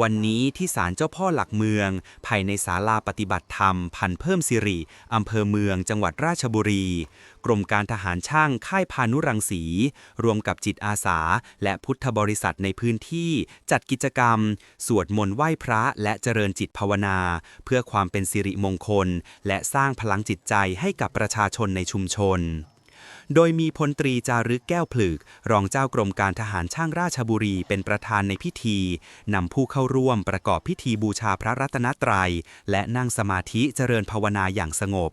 วันนี้ที่ศาลเจ้าพ่อหลักเมือง ภายในศาลาปฏิบัติธรรม พันเพิ่มสิริอำเภอเมืองจังหวัดราชบุรี กรมการทหารช่างค่ายพานุรังสี รวมกับจิตอาสา และพุทธบริษัทในพื้นที่ จัดกิจกรรม สวดมนต์ไหว้พระและเจริญจิตภาวนา เพื่อความเป็นสิริมงคล และสร้างพลังจิตใจให้กับประชาชนในชุมชน โดยมีพลตรีจารึกแก้วผลึก รองเจ้ากรมการทหารช่างราชบุรีเป็นประธานในพิธีนำผู้เข้าร่วมประกอบพิธีบูชาพระรัตนตรัย และนั่งสมาธิเจริญภาวนาอย่างสงบ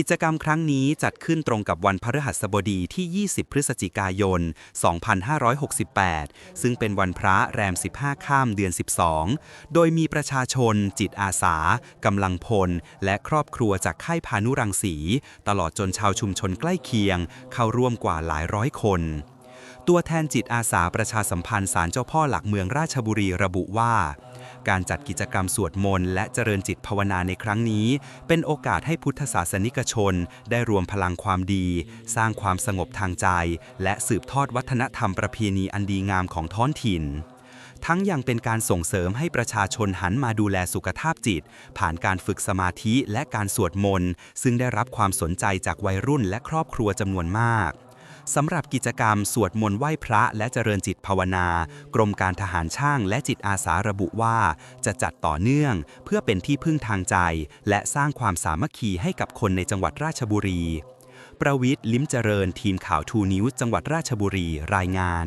กิจกรรมครั้งนี้จัดขึ้นตรงกับวันพฤหัสบดีที่ 20 พฤศจิกายน 2568 ซึ่งเป็นวันพระแรม 15 ข้ามเดือน 12 โดยมีประชาชน จิตอาสา กำลังพล และครอบครัวจากค่ายพานุรังสี ตลอดจนชาวชุมชนใกล้เคียง เข้าร่วมกว่าหลายร้อยคน ตัวแทนจิตอาสาประชาสัมพันธ์ศาลเจ้าพ่อหลักเมืองราชบุรีระบุว่า การจัดกิจกรรมสวดมนต์และเจริญจิตภาวนาในครั้งนี้ เป็นโอกาสให้พุทธศาสนิกชน ได้รวมพลังความดี สร้างความสงบทางใจ และสืบทอดวัฒนธรรมประเพณีอันดีงามของท้องถิ่นทั้งยังเป็นการส่งเสริมให้ประชาชนหันมาดูแลสุขภาพจิต ผ่านการฝึกสมาธิและการสวดมนต์ ซึ่งได้รับความสนใจจากวัยรุ่นและครอบครัวจำนวนมาก สำหรับกิจกรรมสวดมนต์ไหว้พระและเจริญจิตภาวนา กรมการทหารช่างและจิตอาสาระบุว่า จะจัดต่อเนื่อง เพื่อเป็นที่พึ่งทางใจ และสร้างความสามัคคีให้กับคนในจังหวัดราชบุรี ประวิทย์ ลิ้มเจริญทีมข่าวทูนิวส์จังหวัดราชบุรีรายงาน